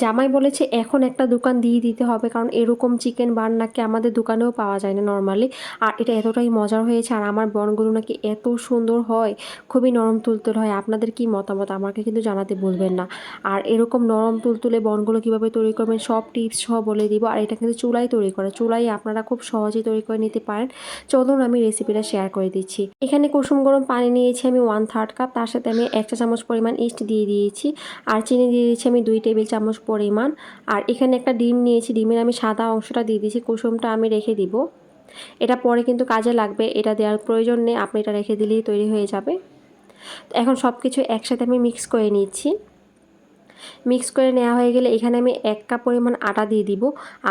জামাই বলেছে, এখন একটা দোকান দিয়ে দিতে হবে, কারণ এরকম চিকেন বার্ন নাকি আমাদের দোকানেও পাওয়া যায় না নর্মালি আর এটা এতটাই মজার হয়েছে, আর আমার বনগুলো নাকি এত সুন্দর হয়, খুবই নরম তুলতুল হয়। আপনাদের কি মতামত? আমাকে কিন্তু জানাতে ভুলবেন না। আর এরকম নরম তুলতুলে বনগুলো কীভাবে তৈরি করবেন, সব টিপস সহ বলে দিব। আর এটা কিন্তু চুলাই তৈরি করে, চুলাই আপনারা খুব সহজেই তৈরি করে নিতে পারেন। চলুন আমি রেসিপিটা শেয়ার করে দিচ্ছি। এখানে কুসুম গরম পানি নিয়েছি আমি ওয়ান থার্ড কাপ তার সাথে আমি একটা চামচ পরিমাণ ইস্ট দিয়ে দিয়েছি। আর চিনি দিয়ে দিয়েছি আমি দুই টেবিল চামচ পরিমাণ। আর এখানে একটা ডিম নিয়েছি, ডিমের আমি সাদা অংশটা দিয়ে দিয়েছি, কুসুমটা আমি রেখে দিব। এটা পরে কিন্তু কাজে লাগবে, এটা দেওয়ার প্রয়োজন নেই, আপনি এটা রেখে দিলেই তৈরি হয়ে যাবে। এখন সব কিছু একসাথে আমি মিক্স করে নিচ্ছি। মিক্স করে নেওয়া হয়ে গেলে এখানে আমি এক কাপ পরিমাণ আটা দিয়ে দিব।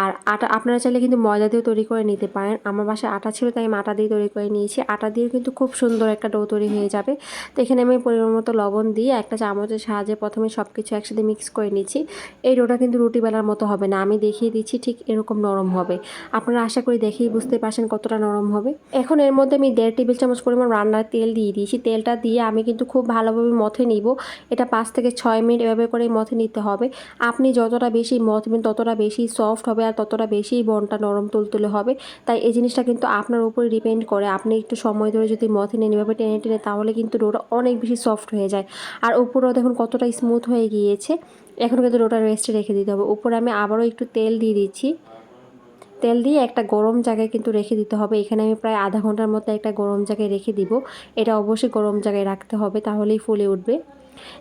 আর আটা, আপনারা চাইলে কিন্তু ময়দা দিয়েও তৈরি করে নিতে পারেন। আমার বাসায় আটা ছিল, তাই আমি আটা দিয়ে তৈরি করে নিয়েছি। আটা দিয়ে কিন্তু খুব সুন্দর একটা ডো তৈরি হয়ে যাবে। তো এখানে আমি পরিমাণ মতো লবণ দিয়ে একটা চামচের সাহায্যে প্রথমে সব কিছু একসাথে মিক্স করে নিচ্ছি। এই ডোটা কিন্তু রুটি বেলার মতো হবে না, আমি দেখিয়ে দিচ্ছি ঠিক এরকম নরম হবে। আপনারা আশা করি দেখেই বুঝতে পারছেন কতটা নরম হবে। এখন এর মধ্যে আমি দেড় টেবিল চামচ পরিমাণ রান্নার তেল দিয়ে দিয়েছি। তেলটা দিয়ে আমি কিন্তু খুব ভালোভাবে মথে নিব। এটা পাঁচ থেকে ছয় মিনিট এভাবে করে মথে নিতে হবে। আপনি যতটা বেশি মথবেন ততটা বেশি সফট হবে আর ততটা বেশি বনটা নরম তুলতুলে হবে। তাই এই জিনিসটা কিন্তু আপনার উপরে ডিপেন্ড করে। আপনি একটু সময় ধরে যদি মথে নেন এভাবে টেনে টেনে, তাহলে কিন্তু ডোটা অনেক বেশি সফট হয়ে যায়। আর উপরেও দেখুন কতটা স্মুথ হয়ে গিয়েছে। এখন কিন্তু ডোটা রেস্টে রেখে দিতে হবে। উপরে আমি আবারও একটু তেল দিয়ে দিচ্ছি। তেল দিয়ে একটা গরম জায়গায় কিন্তু রেখে দিতে হবে। এখানে আমি প্রায় আধা ঘণ্টার মতো একটা গরম জায়গায় রেখে দিব। এটা অবশ্যই গরম জায়গায় রাখতে হবে, তাহলেই ফুলে উঠবে।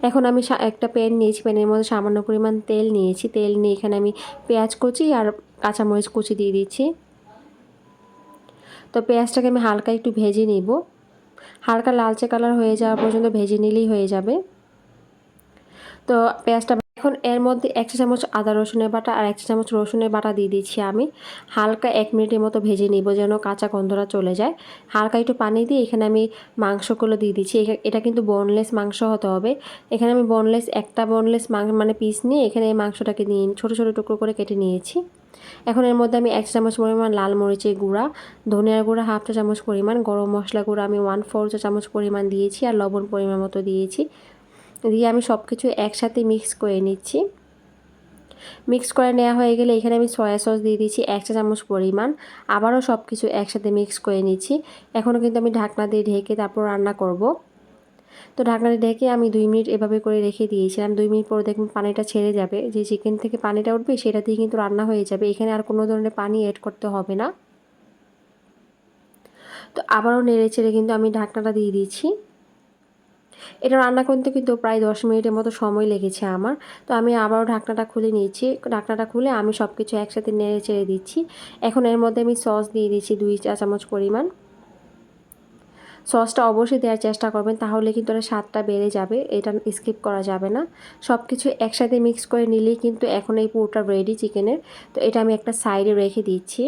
এখন আমি একটা প্যান নিয়েছি, প্যানের মধ্যে সামান্য পরিমাণ তেল নিয়েছি। তেল নিয়ে এখানে আমি পেঁয়াজ কুচি আর কাঁচামরিচ কুচি দিয়ে দিচ্ছি। তো পেঁয়াজটাকে আমি হালকা একটু ভেজে নিব। হালকা লালচে কালার হয়ে যাওয়া পর্যন্ত ভেজে নিলেই হয়ে যাবে। তো পেঁয়াজটা এখন এর মধ্যে এক চা চামচ আদা রসুনের বাটা আর এক চা চামচ রসুনের বাটা দিয়ে দিচ্ছি আমি। হালকা এক মিনিটের মতো ভেজে নিব যেন কাঁচা গন্ধটা চলে যায়। হালকা একটু পানি দিয়ে এখানে আমি মাংসগুলো দিয়ে দিচ্ছি। এটা কিন্তু বোনলেস মাংস হতে হবে। এখানে আমি বোনলেস একটা বোনলেস মাংস মানে পিস নিয়ে এখানে এই মাংসটাকে নিয়ে ছোটো ছোটো টুকরো করে কেটে নিয়েছি। এখন এর মধ্যে আমি এক চামচ পরিমাণ লাল মরিচের গুঁড়া, ধনিয়ার গুঁড়া, হাফ চা চামচ পরিমাণ গরম মশলা গুঁড়া আমি ওয়ান ফোর চা চামচ পরিমাণ দিয়েছি আর লবণ পরিমাণ মতো দিয়েছি। দিয়ে আমি সব কিছু একসাথে মিক্স করে নিচ্ছি। মিক্স করে নেওয়া হয়ে গেলে এখানে আমি সয়া সস দিয়ে দিচ্ছি এক চা চামচ পরিমাণ। আবারও সব কিছু একসাথে মিক্স করে নিচ্ছি। এখনও কিন্তু আমি ঢাকনা দিয়ে ঢেকে তারপর রান্না করব। তো ঢাকনাটি ঢেকে আমি দুই মিনিট এভাবে করে রেখে দিয়েছিলাম। দুই মিনিট পরে দেখুন পানিটা ছেড়ে যাবে। যে চিকেন থেকে পানিটা উঠবে সেটা দিয়ে কিন্তু রান্না হয়ে যাবে। এখানে আর কোনো ধরনের পানি অ্যাড করতে হবে না। তো আবারও নেড়ে ছেড়ে কিন্তু আমি ঢাকনাটা দিয়ে দিচ্ছি। এটা রান্না করতে কিন্তু প্রায় দশ মিনিটের মতো সময় লেগেছে আমার। তো আমি আবারও ঢাকনাটা খুলে নিয়েছি। ঢাকনাটা খুলে আমি সব কিছু একসাথে নেড়ে চেড়ে দিচ্ছি। এখন এর মধ্যে আমি সস দিয়ে দিচ্ছি দুই চা চামচ পরিমাণ। সসটা অবশ্যই দেওয়ার চেষ্টা করবেন, তাহলে কিন্তু এটা স্বাদটা বেড়ে যাবে, এটা স্কিপ করা যাবে না। সব কিছু একসাথে মিক্স করে নিলেই কিন্তু এখন এই পুরোটা রেডি চিকেনের তো এটা আমি একটা সাইডে রেখে দিচ্ছি।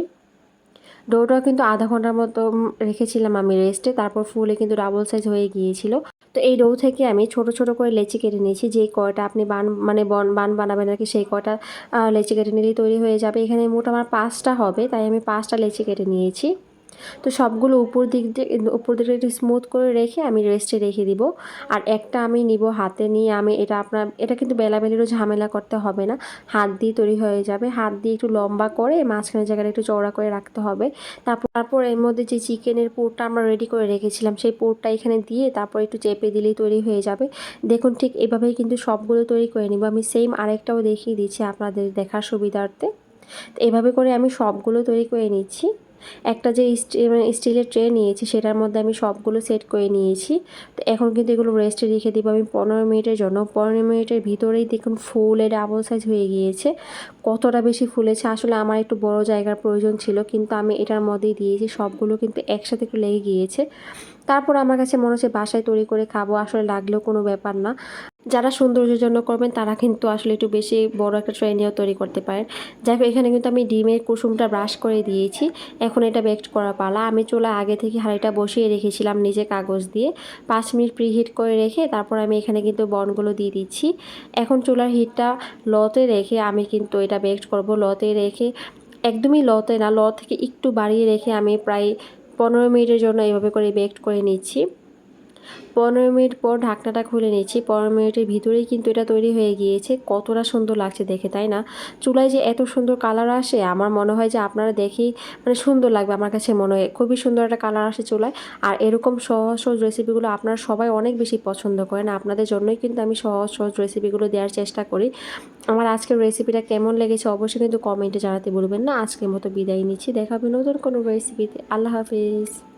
ডোটা কিন্তু আধা ঘণ্টার মতো রেখেছিলাম আমি রেস্টে। তারপর ফুলে কিন্তু ডাবল সাইজ হয়ে গিয়েছিল। তো এই ডো থেকে আমি ছোট ছোট করে লেচি কেটে নিয়েছি। যে কয়টা আপনি বান মানে বন, বান বানাবেন আর কি, সেই কয়টা লেচি কেটে নিলেই তৈরি হয়ে যাবে। এখানে মোট আমার পাঁচটা হবে, তাই আমি পাঁচটা লেচি কেটে নিয়েছি। তো সবগুলো উপর দিক দিয়ে, উপর দিকে একটু স্মুথ করে রেখে আমি রেস্টে রেখে দিব। আর একটা আমি নিব হাতে নিয়ে, আমি এটা আপনার, এটা কিন্তু বেলাবেলিরও ঝামেলা করতে হবে না। হাত দিয়ে তৈরি হয়ে যাবে। হাত দিয়ে একটু লম্বা করে মাঝখানের জায়গাটা একটু চওড়া করে রাখতে হবে। তারপর তারপর এর মধ্যে যে চিকেনের পুরটা আমরা রেডি করে রেখেছিলাম, সেই পুরটা এখানে দিয়ে তারপর একটু চেপে দিলেই তৈরি হয়ে যাবে। দেখুন, ঠিক এভাবেই কিন্তু সবগুলো তৈরি করে নিব। আমি সেম আরেকটাও দেখিয়ে দিচ্ছি আপনাদের দেখার সুবিধার্থে। এভাবে করে আমি সবগুলো তৈরি করে নিচ্ছি। একটা যে স্টিলের ট্রে নিয়েছি, সেটার মধ্যে আমি সবগুলো সেট করে নিয়েছি। তো এখন কিন্তু এগুলো রেস্টে রেখে দিব। আমি পনেরো মিনিটের জন্য, পনেরো মিনিটের ভিতরেই দেখুন ফুলের ডাবল সাইজ হয়ে গিয়েছে। কতটা বেশি ফুলেছে, আসলে আমার একটু বড় জায়গার প্রয়োজন ছিল, কিন্তু আমি এটার মধ্যেই দিয়েছি, সবগুলো কিন্তু একসাথে একটু লেগে গিয়েছে। তারপর আমার কাছে মনে হচ্ছে বাসায় তৈরি করে খাব, আসলে লাগলেও কোনো ব্যাপার না। যারা সৌন্দর্যের জন্য করবেন, তারা কিন্তু আসলে একটু বেশি বড় একটা ট্রে নিয়েও তৈরি করতে পারেন। যাই হোক, এখানে কিন্তু আমি ডিমের কুসুমটা ব্রাশ করে দিয়েছি। এখন এটা বেক্ট করা পালা। আমি চলে আগে থেকে হাঁড়িটা বসিয়ে রেখেছিলাম নিজে কাগজ দিয়ে। পাঁচ মিনিট প্রিহিট করে রেখে তারপর আমি এখানে কিন্তু বনগুলো দিয়ে দিচ্ছি। এখন চুলার হিটটা লতে রেখে আমি কিন্তু এটা বেক্ট করব। লতে রেখে, একদমই লতে না, ল থেকে একটু বাড়িয়ে রেখে আমি প্রায় পনেরো মিনিটের জন্য এভাবে করে বেক্ট করে নিচ্ছি। পনেরো মিনিট পর ঢাকনাটা খুলে নিচ্ছি পনেরো মিনিটের ভিতরেই কিন্তু এটা তৈরি হয়ে গিয়েছে। কতটা সুন্দর লাগছে দেখে, তাই না? চুলায় যে এত সুন্দর কালার আসে, আমার মনে হয় যে আপনারা দেখেই মানে সুন্দর লাগবে। আমার কাছে মনে হয় খুবই সুন্দর একটা কালার আসে চুলায়। আর এরকম সহজ সহজ রেসিপিগুলো আপনারা সবাই অনেক বেশি পছন্দ করেন। আপনাদের জন্যই কিন্তু আমি সহজ সহজ রেসিপিগুলো দেওয়ার চেষ্টা করি। আমার আজকের রেসিপিটা কেমন লেগেছে অবশ্যই কিন্তু কমেন্টে জানাতে বলবেন না। আজকের মতো বিদায় নিচ্ছি। দেখাবে নতুন কোনো রেসিপিতে আল্লাহ হাফিজ।